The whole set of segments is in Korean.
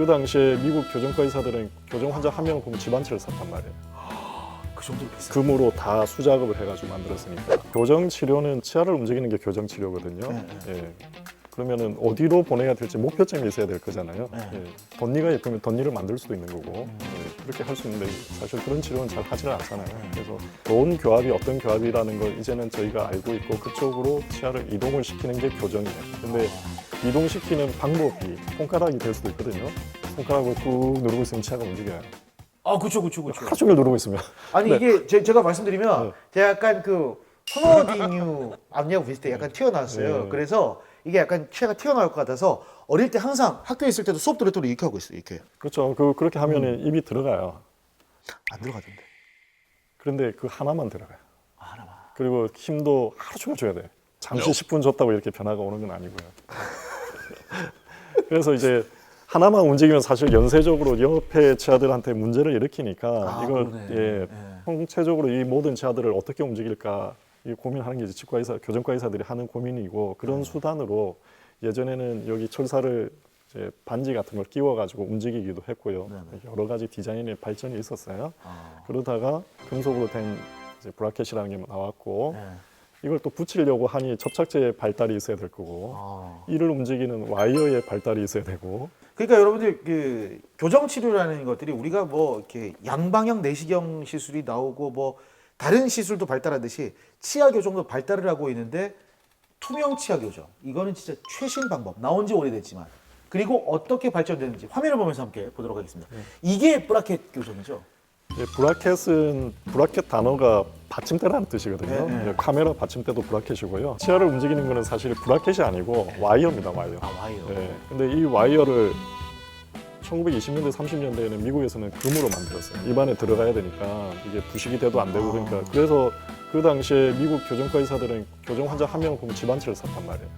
그 당시에 미국 교정과 의사들은 교정 환자 한 명을 보면 집한 채를 샀단 말이에요. 그 정도로 비싸. 금으로 다 수작업을 해가지고 만들었으니까. 교정 치료는 치아를 움직이는 게 교정 치료거든요. 네, 예. 그러면은 어디로 보내야 될지 목표점이 있어야 될 거잖아요. 네. 예. 덧니가 예쁘면 덧니를 만들 수도 있는 거고 음. 예. 그렇게 할 수 있는데 사실 그런 치료는 잘 하지는 않잖아요. 그래서 좋은 교합이 어떤 교합이라는 걸 이제는 저희가 알고 있고 그쪽으로 치아를 이동을 시키는 게 교정이에요. 근데 이동시키는 방법이 손가락이 될 수도 있거든요. 손가락을 꾹 누르고 있으면 치아가 움직여요. 아, 그렇죠, 그렇죠, 그렇죠. 하루 종일 누르고 있으면. 아니 네. 이게 제, 제가 말씀드리면 네. 제가 약간 그 호너딩유 압력 비슷해 약간 튀어나왔어요. 네. 그래서 이게 약간 치아가 튀어나올 것 같아서 어릴 때 항상 학교에 있을 때도 수업 들을 때도 이렇게 하고 있어요. 이렇게 그렇죠. 그, 그렇게 하면 입이 들어가요. 안 들어가던데. 그런데 그 하나만 들어가요. 아, 하나만. 그리고 힘도 하루 종일 줘야 돼요. 잠시 10분 줬다고 이렇게 변화가 오는 건 아니고요. 그래서 이제 하나만 움직이면 사실 연쇄적으로 옆에 치아들한테 문제를 일으키니까 아, 이걸 그러네. 예, 예. 통체적으로 이 모든 치아들을 어떻게 움직일까 이 고민하는 게 이제 치과 의사, 교정과 의사들이 하는 고민이고 그런 음. 수단으로 예전에는 여기 철사를 이제 반지 같은 걸 끼워가지고 움직이기도 했고요. 네네. 여러 가지 디자인의 발전이 있었어요. 아. 그러다가 금속으로 된 이제 브라켓이라는 게 나왔고 네. 이걸 또 붙이려고 하니 접착제의 발달이 있어야 될 거고 아. 이를 움직이는 와이어의 발달이 있어야 되고 그러니까 여러분들 그 교정 치료라는 것들이 우리가 뭐 이렇게 양방향 내시경 시술이 나오고 뭐 다른 시술도 발달하듯이 치아 교정도 발달을 하고 있는데 투명 치아 교정 이거는 진짜 최신 방법 나온 지 오래됐지만 그리고 어떻게 발전되는지 화면을 보면서 함께 보도록 하겠습니다. 이게 브라켓 교정이죠. 이제 브라켓은 브라켓 단어가 받침대라는 뜻이거든요. 네, 네. 이제 카메라 받침대도 브라켓이고요. 치아를 움직이는 거는 사실 브라켓이 아니고 와이어입니다, 와이어. 아 와이어. 네. 근데 이 와이어를 1920년대, 30년대에는 미국에서는 금으로 만들었어요. 입안에 들어가야 되니까 이게 부식이 돼도 안 되고 그러니까 그래서 그 당시에 미국 교정과 의사들은 교정 환자 한 명을 보면 집한 채를 샀단 말이에요.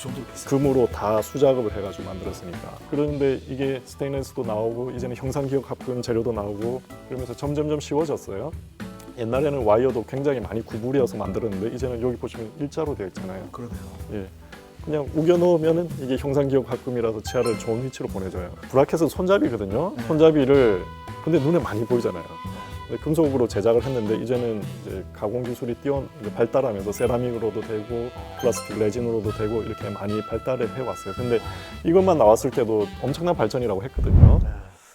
그 정도로 비싸. 금으로 다 수작업을 해가지고 만들었으니까. 그런데 이게 스테인레스도 나오고 이제는 형상기억 합금 재료도 나오고 그러면서 점점점 쉬워졌어요. 옛날에는 와이어도 굉장히 많이 구부려서 만들었는데 이제는 여기 보시면 일자로 되어 있잖아요. 그러네요. 예. 그냥 우겨 넣으면은 이게 형상기억 합금이라서 치아를 좋은 위치로 보내줘요. 브라켓은 손잡이거든요. 네. 손잡이를 근데 눈에 많이 보이잖아요. 금속으로 제작을 했는데 이제는 이제 가공 기술이 뛰어 발달하면서 세라믹으로도 되고 플라스틱 레진으로도 되고 이렇게 많이 발달을 해왔어요. 근데 이것만 나왔을 때도 엄청난 발전이라고 했거든요.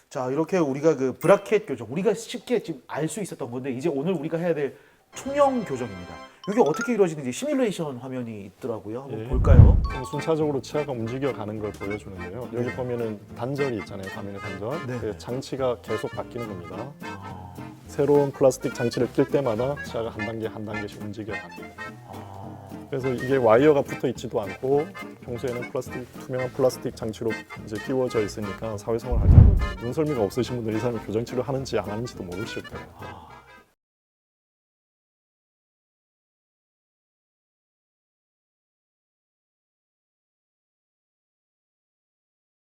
자 이렇게 우리가 그 브라켓 교정 우리가 쉽게 지금 알 수 있었던 건데 이제 오늘 우리가 해야 될 투명 교정입니다. 이게 어떻게 이루어지는지 시뮬레이션 화면이 있더라고요. 한번 예. 볼까요? 좀 순차적으로 치아가 움직여가는 걸 보여주는데요. 여기 네. 보면은 단절이 있잖아요. 화면에 단절. 네. 그 장치가 계속 바뀌는 겁니다. 아, 새로운 플라스틱 장치를 낄 때마다 치아가 한 단계 한 단계씩 움직여갑니다. 아, 그래서 이게 와이어가 붙어 있지도 않고 평소에는 플라스틱 투명한 플라스틱 장치로 이제 끼워져 있으니까 사회생활 할 때는 눈썰미가 없으신 분들이 이 사람이 교정 치료 하는지 안 하는지도 모르실 거예요. 아.